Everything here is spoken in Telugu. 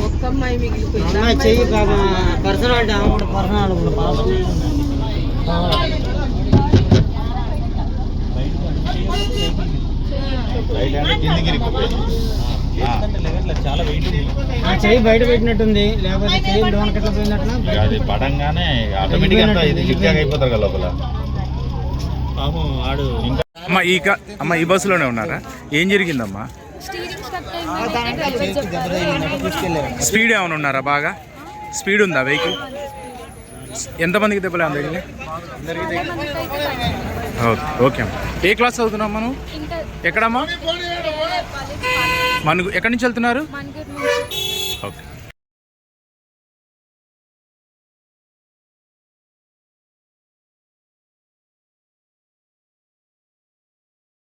ఒక్క అమ్మాయి మిగిలిపోయింది అమ్మాయి చెయ్యి ఆమె కూడా కూడా పాపం చెయ్యి బయట పెట్టినట్టుంది లేకపోతే చెయ్యి లోనకి ఎట్లా పోయినట్లా అది పడంగానే ఆటోమేటిక్ అంతా ఇది అయిపోతారు కదా లోపల. అమ్మ ఈ అమ్మ ఈ బస్సులోనే ఉన్నారా? ఏం జరిగిందమ్మా? స్పీడ్ ఏమైనా ఉన్నారా బాగా? స్పీడ్ ఉందా వెహికల్? ఎంతమందికి దెబ్బలే అందరికి ఓకే ఓకే అమ్మా. ఏ క్లాస్ చదువుతున్నావు మనం ఎక్కడమ్మా? మన ఎక్కడి నుంచి వెళ్తున్నారు? మనకు